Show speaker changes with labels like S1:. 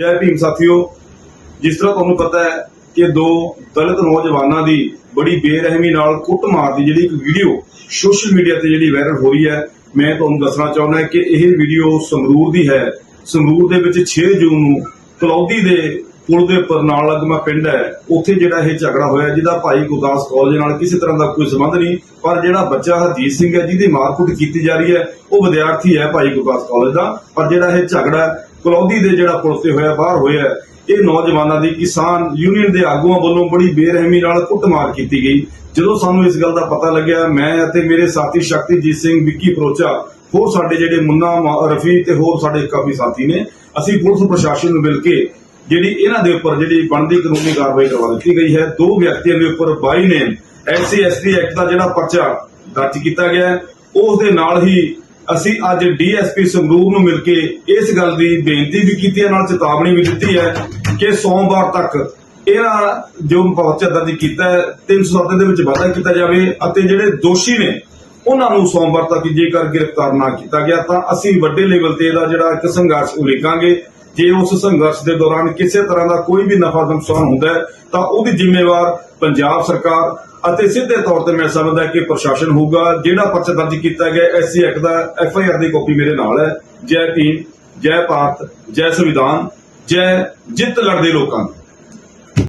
S1: ਜੈ ਭੀਮ ਸਾਥੀਓ, ਜਿਸ ਤਰ੍ਹਾਂ ਤੁਹਾਨੂੰ ਪਤਾ ਹੈ ਕਿ ਦੋ ਦਲਿਤ ਨੌਜਵਾਨਾਂ ਦੀ ਬੜੀ ਬੇਰਹਿਮੀ ਨਾਲ ਕੁੱਟਮਾਰ ਦੀ ਜਿਹੜੀ ਇੱਕ ਵੀਡੀਓ ਸੋਸ਼ਲ ਮੀਡੀਆ ਤੇ ਜਿਹੜੀ ਵਾਇਰਲ ਹੋ ਰਹੀ ਹੈ, ਮੈਂ ਤੁਹਾਨੂੰ ਦੱਸਣਾ ਚਾਹੁੰਦਾ ਕਿ ਇਹ ਵੀਡੀਓ ਸੰਗਰੂਰ ਦੀ ਹੈ। ਸੰਗਰੂਰ ਦੇ ਵਿੱਚ 6 ਜੂਨ ਨੂੰ ਕਲੌਦੀ ਦੇ ਪੁਲ ਦੇ ਉੱਪਰ ਨਾਲ ਲੱਗਮਾ ਪਿੰਡ ਹੈ। ਉੱਥੇ ਜਿਹੜਾ ਇਹ ਝਗੜਾ ਹੋਇਆ, ਜਿਹਦਾ ਭਾਈ ਗੁਰਦਾਸ ਕਾਲਜ ਨਾਲ ਕਿਸੇ ਤਰ੍ਹਾਂ ਦਾ ਕੋਈ ਸੰਬੰਧ ਨਹੀਂ, ਪਰ ਜਿਹੜਾ ਬੱਚਾ ਹਰਜੀਤ ਸਿੰਘ ਹੈ, ਜਿਹਦੀ ਮਾਰਕੁੱਟ ਕੀਤੀ ਜਾ ਰਹੀ ਹੈ, ਉਹ ਵਿਦਿਆਰਥੀ ਹੈ ਭਾਈ ਗੁਰਦਾਸ ਕਾਲਜ ਦਾ। ਪਰ ਜਿਹੜਾ ਇਹ ਝਗੜਾ ਕਲੌਦੀ ਦੇ ਜਿਹੜਾ ਪੁਲ ਹੋਇਆ, ਬਾਹਰ ਹੋਇਆ, ਇਹ ਨੌਜਵਾਨਾਂ ਦੀ ਕਿਸਾਨ ਯੂਨੀਅਨ ਦੇ ਆਗੂਆਂ ਵੱਲੋਂ ਬੜੀ ਬੇਰਹਿਮੀ ਨਾਲ ਕੁੱਟਮਾਰ ਕੀਤੀ ਗਈ। ਜਦੋਂ ਸਾਨੂੰ ਇਸ ਗੱਲ ਦਾ ਪਤਾ ਲੱਗਿਆ, ਮੈਂ ਅਤੇ ਮੇਰੇ ਸਾਥੀ ਸ਼ਕਤੀਜੀਤ ਸਿੰਘ, ਵਿੱਕੀ ਪਰੋਚਾ, ਹੋਰ ਸਾਡੇ ਜਿਹੜੇ ਮੁੰਨਾ ਰਫੀ ਤੇ ਹੋਰ ਸਾਡੇ ਕਾਫੀ ਸਾਥੀ ਨੇ, ਅਸੀਂ ਪੁਲਿਸ ਪ੍ਰਸ਼ਾਸਨ ਨੂੰ ਮਿਲ ਕੇ ਜਿਹੜੀ ਇਹਨਾਂ ਦੇ ਉੱਪਰ ਜਿਹੜੀ ਬਣਦੀ ਕਾਨੂੰਨੀ ਕਾਰਵਾਈ ਕਰਵਾ ਦਿੱਤੀ ਗਈ ਹੈ। ਦੋ ਵਿਅਕਤੀਆਂ ਦੇ ਉੱਪਰ ਬਾਈ ਨੇ ਐਸਸੀ ਐਸਟੀ ਐਕਟ ਦਾ ਜਿਹੜਾ ਪਰਚਾ ਦਰਜ ਕੀਤਾ ਗਿਆ ਉਸ ਦੇ ਨਾਲ ਹੀ ਅਸੀਂ ਅੱਜ ਡੀਐਸਪੀ ਸੰਗਰੂਰ ਨੂੰ ਮਿਲ ਕੇ ਇਸ ਗੱਲ ਦੀ ਬੇਨਤੀ ਵੀ ਕੀਤੀ ਹੈ, ਨਾਲ ਚੇਤਾਵਨੀ ਵੀ ਦਿੱਤੀ ਹੈ ਕਿ ਸੋਮਵਾਰ ਤੱਕ ਇਹਨਾਂ ਜੋ ਪਰਚਾ ਦਰਜ ਕੀਤਾ ਹੈ 307 ਦੇ ਵਿੱਚ ਵਾਧਾ ਕੀਤਾ ਜਾਵੇ ਅਤੇ ਜਿਹੜੇ ਦੋਸ਼ੀ ਨੇ, ਉਹਨਾਂ ਨੂੰ ਸੋਮਵਾਰ ਤੱਕ ਜੇਕਰ ਗ੍ਰਿਫਤਾਰ ਨਾ ਕੀਤਾ ਗਿਆ ਤਾਂ ਅਸੀਂ ਵੱਡੇ ਲੈਵਲ ਤੇ ਇਹਦਾ ਜਿਹੜਾ ਇੱਕ ਸੰਘਰਸ਼ ਉਲੀਕਾਂਗੇ। ਜੇ ਉਸ ਸੰਘਰਸ਼ ਦੇ ਦੌਰਾਨ ਕਿਸੇ ਤਰ੍ਹਾਂ ਦਾ ਕੋਈ ਵੀ ਨਫਾ ਨੁਕਸਾਨ ਹੁੰਦਾ ਹੈ, ਤਾਂ ਉਹਦੀ ਜ਼ਿੰਮੇਵਾਰ ਪੰਜਾਬ ਸਰਕਾਰ ਅਤੇ ਸਿੱਧੇ ਤੌਰ ਤੇ ਮੈਂ ਸਮਝਦਾ ਕਿ ਪ੍ਰਸ਼ਾਸਨ ਹੋਊਗਾ, ਜਿਹੜਾ ਪਰਚਾ ਦਰਜ ਕੀਤਾ ਗਿਆ, ਐਸਸੀ ਐਕਟ ਦਾ ਐਫ ਆਈ ਆਰ ਦੀ ਕਾਪੀ ਮੇਰੇ ਨਾਲ ਹੈ। ਜੈ ਭੀਮ, ਜੈ ਭਾਰਤ, ਜੈ ਸੰਵਿਧਾਨ, ਜੈ ਜਿੱਤ ਲੜਦੇ ਲੋਕਾਂ ਦੀ।